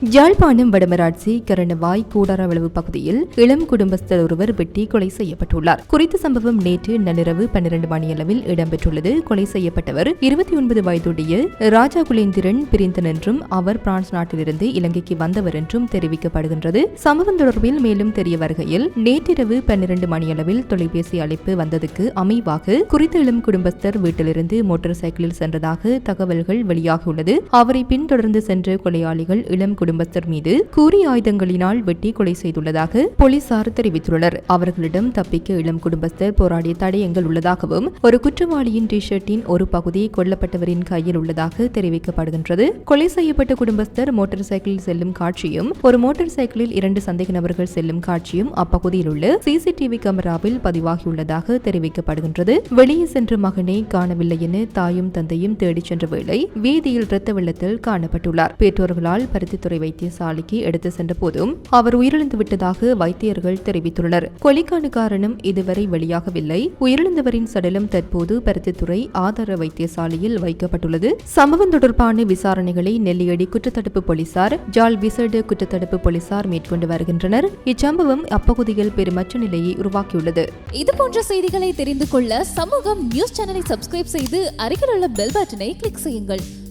யாழ்ப்பாணம் வடமராட்சி கரணவாய் கூடாரவளவு பகுதியில் இளம் குடும்பஸ்தர் ஒருவர் வெட்டி கொலை செய்யப்பட்டுள்ளார். குறித்த சம்பவம் நேற்று நள்ளிரவு பன்னிரண்டு மணியளவில் இடம்பெற்றுள்ளது. கொலை செய்யப்பட்டவர் இருபத்தி ஒன்பது வயதுடைய ராஜா குலேந்திரன் பிரிந்தன் என்றும் அவர் பிரான்ஸ் நாட்டிலிருந்து இலங்கைக்கு வந்தவர் என்றும் தெரிவிக்கப்படுகின்றது. சம்பவம் தொடர்பில் மேலும் தெரிய வருகையில் நேற்றிரவு பன்னிரண்டு மணியளவில் தொலைபேசி அழைப்பு வந்ததுக்கு அமைவாக குறித்த இளம் குடும்பஸ்தர் வீட்டிலிருந்து மோட்டார் சைக்கிளில் சென்றதாக தகவல்கள் வெளியாகியுள்ளது. அவரை பின்தொடர்ந்து சென்ற கொலையாளிகள் இளம் குடும்பஸ்தர் மீது கூறி ஆயுதங்களினால் வெட்டி கொலை செய்துள்ளதாக போலீசார் தெரிவித்துள்ளனர். அவர்களிடம் தப்பிக்க இளம் குடும்பஸ்தர் போராடிய தடயங்கள் உள்ளதாகவும் ஒரு குற்றவாளியின் டி ஷர்ட்டின் ஒரு பகுதி கொல்லப்பட்டவரின் கையில் உள்ளதாக தெரிவிக்கப்படுகின்றது. கொலை செய்யப்பட்ட குடும்பஸ்தர் மோட்டார் சைக்கிளில் செல்லும் காட்சியும் ஒரு மோட்டார் சைக்கிளில் இரண்டு சந்தேக நபர்கள் செல்லும் காட்சியும் அப்பகுதியில் உள்ள சிசிடிவி கேமராவில் பதிவாகியுள்ளதாக தெரிவிக்கப்படுகின்றது. வெளியே சென்ற மகனை காணவில்லை என தாயும் தந்தையும் தேடிச் சென்ற வேளை வீதியில் இரத்த வெள்ளத்தில் காணப்பட்டுள்ளார். பெற்றோர்களால் பருத்தித்துறை வைத்தியசாலைக்கு எடுத்து சென்ற போதும் அவர் உயிரிழந்து விட்டதாக வைத்தியர்கள் தெரிவித்துள்ளனர். கொலைக்கான காரணம் இதுவரை வெளியாகவில்லை. உயிரிழந்தவரின் சடலம் தற்போது பருத்தித்துறை ஆதார வைத்தியசாலையில் வைக்கப்பட்டுள்ளது. சம்பவம் தொடர்பான விசாரணைகளை நெல்லியடி குற்றத்தடுப்பு போலீசார் ஜால் விசேட குற்றத்தடுப்பு போலீசார் மேற்கொண்டு வருகின்றனர். இச்சம்பவம் அப்பகுதியில் பெருமற்ற நிலையை உருவாக்கியுள்ளது. இது போன்ற செய்திகளை தெரிந்து கொள்ள சமூகம் நியூஸ் சேனலை சப்ஸ்கிரைப் செய்து அருகில் உள்ள பெல் பட்டனை கிளிக் செய்யுங்கள்.